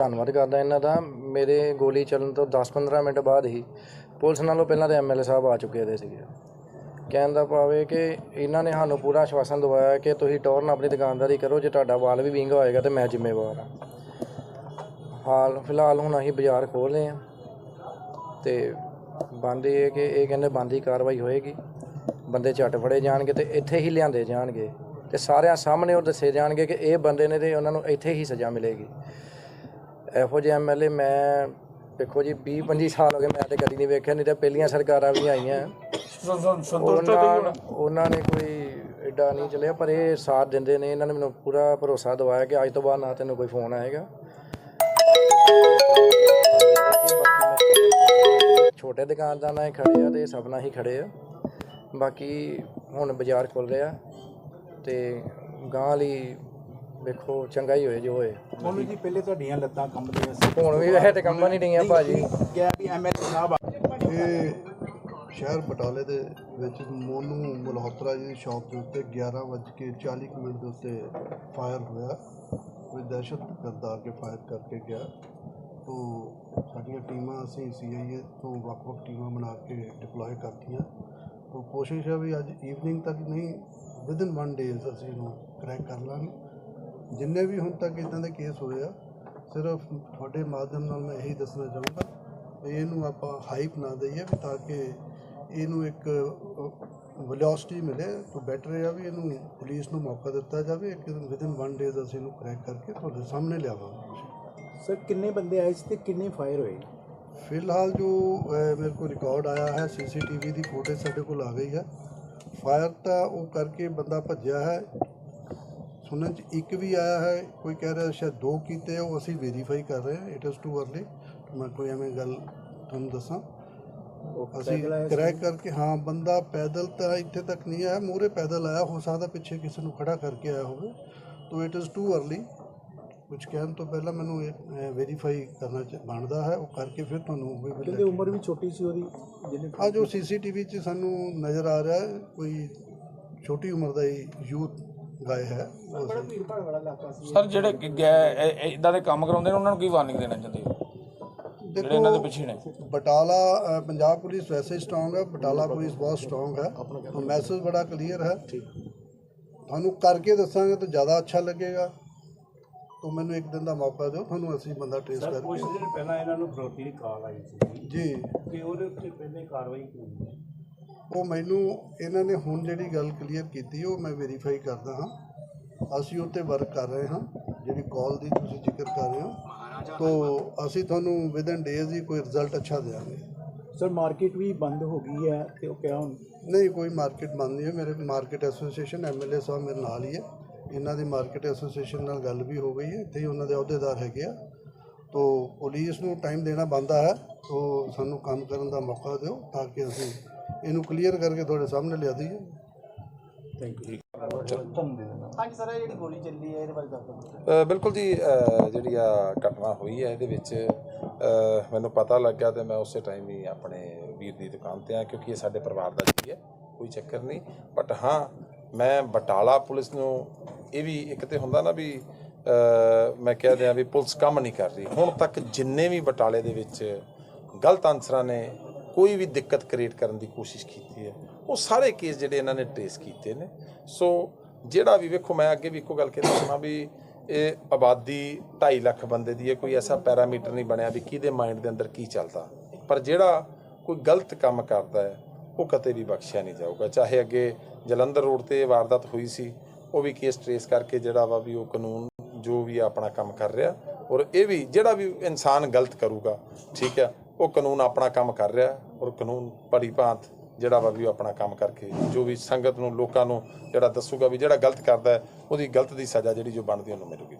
ਧੰਨਵਾਦ ਕਰਦਾ ਇਹਨਾਂ ਦਾ। ਮੇਰੇ ਗੋਲੀ ਚੱਲਣ ਤੋਂ 10-15 ਮਿੰਟ ਬਾਅਦ ਹੀ ਪੁਲਿਸ ਨਾਲੋਂ ਪਹਿਲਾਂ ਤੇ ਐਮਐਲਏ ਸਾਹਿਬ ਆ ਚੁੱਕੇ ਦੇ ਸੀਗੇ। ਕਹਿਣ ਦਾ ਭਾਵ ਕਿ ਇਹਨਾਂ ਨੇ ਸਾਨੂੰ ਪੂਰਾ ਆਸ਼ਵਾਸਨ ਦਵਾਇਆ ਕਿ ਤੁਸੀਂ ਟੌਰ ਨਾਲ ਆਪਣੀ ਦੁਕਾਨਦਾਰੀ ਕਰੋ, ਜੇ ਤੁਹਾਡਾ ਵਾਲ ਵੀ ਵਿੰਗਾ ਹੋਏਗਾ ਤੇ ਮੈਂ ਜ਼ਿੰਮੇਵਾਰ ਹਾਂ। ਹਾਲ ਫਿਲਹਾਲ ਹੁਣ ਅਸੀਂ ਬਾਜ਼ਾਰ ਖੋਲ੍ਹ ਰਹੇ ਹਾਂ ਤੇ ਬੰਦ ਇਹ ਕਿ ਇਹ ਕਹਿੰਦੇ ਬੰਦ ਕਾਰਵਾਈ ਹੋਏਗੀ। ਬੰਦੇ ਝੱਟ ਫੜੇ ਜਾਣਗੇ ਤੇ ਇੱਥੇ ਹੀ ਲਿਆਂਦੇ ਜਾਣਗੇ ਤੇ ਸਾਰਿਆਂ ਸਾਹਮਣੇ ਉਹ ਦੱਸੇ ਜਾਣਗੇ ਕਿ ਇਹ ਬੰਦੇ ਨੇ ਤੇ ਉਹਨਾਂ ਨੂੰ ਇੱਥੇ ਹੀ ਸਜ਼ਾ ਮਿਲੇਗੀ। ਇਹੋ ਜਿਹੇ ਐਮਐਲਏ ਮੈਂ ਦੇਖੋ ਜੀ 20 25 ਸਾਲ ਹੋ ਗਏ ਮੈਂ ਤੇ ਕਦੀ ਨਹੀਂ ਵੇਖਿਆ ਨਹੀਂ ਤਾਂ ਪਹਿਲੀਆਂ ਸਰਕਾਰਾਂ ਵੀ ਆਈਆਂ। ਉਹਨਾਂ ਉਹਨਾਂ ਨੇ ਕੋਈ ਐਡਾ ਨਹੀਂ ਚੱਲਿਆ ਪਰ ਇਹ ਸਾਥ ਦਿੰਦੇ ਨੇ ਇਹਨਾਂ ਨੇ ਮੈਨੂੰ ਪੂਰਾ ਭਰੋਸਾ ਦਿਵਾਇਆ ਕਿ ਅੱਜ ਤੋਂ ਬਾਅਦ ਨਾ ਤੈਨੂੰ ਕੋਈ ਫੋਨ ਆਏਗਾ। ਛੋਟੇ ਦੁਕਾਨਦਾਰ ਨਾਲ ਖੜੇ ਆ ਤੇ ਸਭ ਨਾਲ ਹੀ ਖੜੇ ਆ। ਬਾਕੀ ਹੁਣ ਬਾਜ਼ਾਰ ਖੁੱਲ ਰਿਹਾ ਤੇ ਗਾਂ ਲਈ ਵੇਖੋ ਚੰਗਾ ਹੀ ਹੋਏ ਜੋ ਹੋਏ। ਉਹਨੂੰ ਜੀ ਪਹਿਲੇ ਤੁਹਾਡੀਆਂ ਲੱਤਾਂ ਕੰਬਦੀਆਂ ਸੀ ਹੁਣ ਵੀ ਵੈਸੇ ਤੇ ਕੰਮਾਂ ਨਹੀਂ ਡਈਆਂ ਭਾਜੀ ਕਿਹਾ ਵੀ ਐਮਐਲਏ ਸਾਹਿਬ ਆ। ਇਹ ਸ਼ਹਿਰ ਬਟਾਲੇ ਦੇ ਵਿੱਚ ਮੋਨੂ ਮਲਹੋਤਰਾ ਜੀ ਦੀ ਸ਼ਾਪ ਦੇ ਉੱਤੇ 11:40 ਕੁ ਮਿੰਟ ਦੇ ਉੱਤੇ ਫਾਇਰ ਹੋਇਆ। ਕੋਈ ਦਹਿਸ਼ਤ ਕਰਦਾ ਆ ਕੇ ਫਾਇਰ ਕਰਕੇ ਗਿਆ। ਤੋ ਸਾਡੀਆਂ ਟੀਮਾਂ ਅਸੀਂ ਸੀਆਈਏ ਤੋਂ ਵੱਖ-ਵੱਖ ਟੀਮਾਂ ਬਣਾ ਕੇ ਡਿਪਲੋਏ ਕਰਤੀਆਂ। ਤੋ ਕੋਸ਼ਿਸ਼ ਹੈ ਵੀ ਅੱਜ ਈਵਨਿੰਗ ਤੱਕ ਨਹੀਂ ਵਿਦਿਨ 1 ਡੇਜ਼ ਅਸੀਂ ਇਹਨੂੰ ਕਰੈਕ ਕਰ ਲਾਂਗੇ। ਜਿੰਨੇ ਵੀ ਹੁਣ ਤੱਕ ਇਦਾਂ ਦੇ ਕੇਸ ਹੋਏ ਆ ਸਿਰਫ ਤੁਹਾਡੇ ਮਾਧਿਅਮ ਨਾਲ ਮੈਂ ਇਹੀ ਦੱਸਣਾ ਚਾਹੂੰਗਾ ਵੀ ਇਹਨੂੰ ਆਪਾਂ ਹਾਈਪ ਨਾ ਦਈਏ ਵੀ ਤਾਂ ਕਿ ਇਹਨੂੰ ਇੱਕ ਵੈਲੋਸਿਟੀ ਮਿਲੇ ਤਾਂ ਬੈਟਰ ਆ ਵੀ ਇਹਨੂੰ ਪੁਲਿਸ ਨੂੰ ਮੌਕਾ ਦਿੱਤਾ ਜਾਵੇ ਇੱਕ ਵਿਦਿਨ 1 ਡੇਜ਼ ਅਸੀਂ ਇਹਨੂੰ ਕਰੈਕ ਕਰਕੇ ਤੁਹਾਡੇ ਸਾਹਮਣੇ ਲਿਆਵਾਂਗੇ। ਸਰ ਕਿੰਨੇ ਬੰਦੇ ਆਏ ਸੀ ਤੇ ਕਿੰਨੇ ਫਾਇਰ ਹੋਏ? ਫਿਲਹਾਲ ਜੋ ਮੇਰੇ ਕੋਲ ਰਿਕਾਰਡ ਆਇਆ ਹੈ ਸੀਸੀਟੀਵੀ ਦੀ ਫੁਟੇਜ ਸਾਡੇ ਕੋਲ ਆ ਗਈ ਹੈ। ਫਾਇਰ ਤਾਂ ਉਹ ਕਰਕੇ ਬੰਦਾ ਭੱਜਿਆ ਹੈ ਸੁਣਨ ਚ ਇੱਕ ਵੀ ਆਇਆ ਹੈ ਕੋਈ ਕਹਿ ਰਿਹਾ ਸ਼ਾਇਦ ਦੋ ਕੀਤੇ ਉਹ ਅਸੀਂ ਵੈਰੀਫਾਈ ਕਰ ਰਹੇ ਹਾਂ ਇਟ ਇਜ਼ ਟੂ ਅਰਲੀ ਮੈਂ ਕੋਈ ਐਵੇਂ ਗੱਲ ਤੁਹਾਨੂੰ ਦੱਸਾਂ। ਅਸੀਂ ਕਰੈਕ ਕਰਕੇ ਹਾਂ ਬੰਦਾ ਪੈਦਲ ਤਾਂ ਇੱਥੇ ਤੱਕ ਨਹੀਂ ਆਇਆ ਮੂਹਰੇ ਪੈਦਲ ਆਇਆ ਹੋ ਸਕਦਾ ਪਿੱਛੇ ਕਿਸੇ ਨੂੰ ਖੜਾ ਕਰਕੇ ਆਇਆ ਹੋਵੇ। ਤੋ ਇਟ ਇਜ਼ ਟੂ ਅਰਲੀ ਕੁਝ ਕਹਿਣ ਤੋਂ ਪਹਿਲਾਂ ਮੈਨੂੰ ਇਹ ਵੈਰੀਫਾਈ ਕਰਨਾ ਚ- ਬਣਦਾ ਹੈ ਉਹ ਕਰਕੇ ਫਿਰ ਤੁਹਾਨੂੰ ਉਹ ਵੀ ਕਹਿੰਦੇ ਉਮਰ ਵੀ ਛੋਟੀ ਸੀ ਉਹਦੀ ਜਿਹਨੇ ਆ ਜੋ ਸੀਸੀਟੀਵੀ 'ਚ ਸਾਨੂੰ ਨਜ਼ਰ ਆ ਰਿਹਾ ਕੋਈ ਛੋਟੀ ਉਮਰ ਦਾ ਹੀ ਯੂਥ ਗਾਇ ਹੈ। ਉਹ ਅਸੀਂ- ਭੀੜ ਭਾੜ ਵਾਲਾ ਇਲਾਕਾ ਸੀ। ਸਰ ਜਿਹੜੇ ਇਦਾਂ ਦੇ ਕੰਮ ਕਰਾਉਂਦੇ ਨੇ ਉਹਨਾਂ ਨੂੰ ਕੀ ਵਾਰਨਿੰਗ ਦੇਣਾ ਚਾਹੁੰਦੇ ਹੋ? ਜਿਹੜੇ ਇਹਨਾਂ ਦੇ ਪਿੱਛੇ ਨੇ। ਬਟਾਲਾ ਪੰਜਾਬ ਪੁਲਿਸ ਵੈਸੇ ਸਟਰੋਂਗ ਹੈ ਬਟਾਲਾ ਪੁਲਿਸ ਬਹੁਤ ਸਟਰੋਂਗ ਹੈ। ਤਾਂ ਮੈਸੇਜ ਬੜਾ ਕਲੀਅਰ ਹੈ। ਤੁਹਾਨੂੰ ਕਰਕੇ ਦੱਸਾਂਗੇ ਤਾਂ ਜ਼ਿਆਦਾ ਅੱਛਾ ਲੱਗੇਗਾ। ਤਾਂ ਮੈਨੂੰ ਇੱਕ ਦਿਨ ਦਾ ਮੌਕਾ ਦਿਓ ਤੁਹਾਨੂੰ ਅਸੀਂ ਬੰਦਾ ਟ੍ਰੇਸ ਕੁਝ ਕਰਕੇ ਦਿਨ ਪਹਿਲਾਂ ਇਹਨਾਂ ਨੂੰ ਫਰੋਤੀ ਦੀ ਕਾਲ ਆਈ ਸੀ। ਜੀ। ਕਿ ਉਹਦੇ ਉੱਤੇ ਪਹਿਲੇ ਕਾਰਵਾਈ ਹੈ ਉਹ ਮੈਨੂੰ ਇਹਨਾਂ ਨੇ ਹੁਣ ਜਿਹੜੀ ਗੱਲ ਕਲੀਅਰ ਕੀਤੀ ਉਹ ਮੈਂ ਵੈਰੀਫਾਈ ਕਰਦਾ ਹਾਂ। ਅਸੀਂ ਉੱਤੇ ਵਰਕ ਕਰ ਰਹੇ ਹਾਂ ਜਿਹੜੀ ਕਾਲ ਦੀ ਤੁਸੀਂ ਜ਼ਿਕਰ ਕਰ ਰਹੇ ਹੋ। ਤੋ ਅਸੀਂ ਤੁਹਾਨੂੰ ਵਿਦਨ ਡੇਜ਼ ਹੀ ਕੋਈ ਰਿਜ਼ਲਟ ਅੱਛਾ ਦੇਵਾਂਗੇ ਸਰ ਮਾਰਕੀਟ ਵੀ ਬੰਦ ਹੋ ਗਈ ਹੈ ਤੇ ਉਹ ਕਿਹਾ ਹੁਣ? ਨਹੀਂ ਕੋਈ ਮਾਰਕੀਟ ਬੰਦ ਨਹੀਂ ਹੈ। ਮੇਰੇ ਮਾਰਕੀਟ ਐਸੋਸੀਏਸ਼ਨ ਐਮਐਲਏ ਸਾਹਿਬ ਮੇਰੇ ਨਾਲ ਹੀ ਹੈ। ਇਹਨਾਂ ਦੀ ਮਾਰਕੀਟ ਐਸੋਸੀਏਸ਼ਨ ਨਾਲ ਗੱਲ ਵੀ ਹੋ ਗਈ ਹੈ। ਇੱਥੇ ਹੀ ਉਹਨਾਂ ਦੇ ਅਹੁਦੇਦਾਰ ਹੈਗੇ ਆ। ਤੋ ਪੁਲਿਸ ਨੂੰ ਟਾਈਮ ਦੇਣਾ ਬੰਦਾ ਹੈ ਤੋ ਸਾਨੂੰ ਕੰਮ ਕਰਨ ਦਾ ਮੌਕਾ ਦਿਓ ਤਾਂ ਕਿ ਅਸੀਂ ਇਹਨੂੰ ਕਲੀਅਰ ਕਰਕੇ ਤੁਹਾਡੇ ਸਾਹਮਣੇ ਲਿਆ ਦਈਏ। ਅ, ਬਿਲਕੁਲ ਜੀ ਅ, ਜਿਹੜੀ ਆ ਘਟਨਾ ਹੋਈ ਹੈ ਇਹਦੇ ਵਿੱਚ ਅ, ਮੈਨੂੰ ਪਤਾ ਲੱਗਿਆ ਤੇ ਮੈਂ ਉਸੇ ਟਾਈਮ ਹੀ ਆਪਣੇ ਵੀਰ ਦੀ ਦੁਕਾਨ ਤੇ ਆ ਕਿਉਂਕਿ ਇਹ ਸਾਡੇ ਪਰਿਵਾਰ ਦਾ ਜੀ ਹੈ ਕੋਈ ਚੱਕਰ ਨਹੀਂ। ਬਟ ਹਾਂ ਮੈਂ ਬਟਾਲਾ ਪੁਲਿਸ ਨੂੰ ਇਹ ਵੀ ਇੱਕ ਤੇ ਹੁੰਦਾ ਨਾ ਵੀ ਅ, ਮੈਂ ਕਹਿ ਦਿਆਂ ਵੀ ਪੁਲਿਸ ਕੰਮ ਨਹੀਂ ਕਰ ਰਹੀ। ਹੁਣ ਤੱਕ ਜਿੰਨੇ ਵੀ ਬਟਾਲੇ ਦੇ ਵਿੱਚ ਗਲਤ ਅਨਸਰਾਂ ਨੇ ਕੋਈ ਵੀ ਦਿੱਕਤ ਕ੍ਰੀਏਟ ਕਰਨ ਦੀ ਕੋਸ਼ਿਸ਼ ਕੀਤੀ ਹੈ। ਉਹ ਸਾਰੇ ਕੇਸ ਜਿਹੜੇ ਇਹਨਾਂ ਨੇ ਟ੍ਰੇਸ ਕੀਤੇ ਨੇ। ਸੋ ਜਿਹੜਾ ਵੀ ਵੇਖੋ, ਮੈਂ ਅੱਗੇ ਵੀ ਇੱਕੋ ਗੱਲ ਕਹਿੰਦਾ ਹਾਂ ਵੀ ਇਹ ਆਬਾਦੀ 2.5 ਲੱਖ ਬੰਦੇ ਦੀ ਹੈ, ਕੋਈ ਐਸਾ ਪੈਰਾਮੀਟਰ ਨਹੀਂ ਬਣਿਆ ਵੀ ਕਿਹਦੇ ਮਾਈਂਡ ਦੇ ਅੰਦਰ ਕੀ ਚੱਲਦਾ। ਪਰ ਜਿਹੜਾ ਕੋਈ ਗਲਤ ਕੰਮ ਕਰਦਾ ਹੈ, ਉਹ ਕਦੇ ਵੀ ਬਖਸ਼ਿਆ ਨਹੀਂ ਜਾਊਗਾ। ਚਾਹੇ ਅੱਗੇ ਜਲੰਧਰ ਰੋਡ ਤੇ ਵਾਰਦਾਤ ਹੋਈ ਸੀ, ਉਹ ਵੀ ਕੇਸ ਟ੍ਰੇਸ ਕਰਕੇ ਜਿਹੜਾ ਵਾ ਵੀ ਉਹ ਕਾਨੂੰਨ ਜੋ ਵੀ ਆ ਆਪਣਾ ਕੰਮ ਕਰ ਰਿਹਾ। ਔਰ ਇਹ ਵੀ ਜਿਹੜਾ ਵੀ ਇਨਸਾਨ ਗਲਤ ਕਰੂਗਾ, ਠੀਕ ਹੈ ਉਹ ਕਾਨੂੰਨ ਆਪਣਾ ਕੰਮ ਕਰ ਰਿਹਾ ਔਰ ਕਾਨੂੰਨ ਭਲੀ ਭਾਂਤ ਜਿਹੜਾ ਵਾ ਵੀ ਉਹ ਆਪਣਾ ਕੰਮ ਕਰਕੇ ਜੋ ਵੀ ਸੰਗਤ ਨੂੰ, ਲੋਕਾਂ ਨੂੰ ਜਿਹੜਾ ਦੱਸੂਗਾ ਵੀ ਜਿਹੜਾ ਗਲਤ ਕਰਦਾ ਉਹਦੀ ਗਲਤ ਦੀ ਸਜ਼ਾ ਜਿਹੜੀ ਜੋ ਬਣਦੀ ਉਹਨੂੰ ਮਿਲੂਗੀ।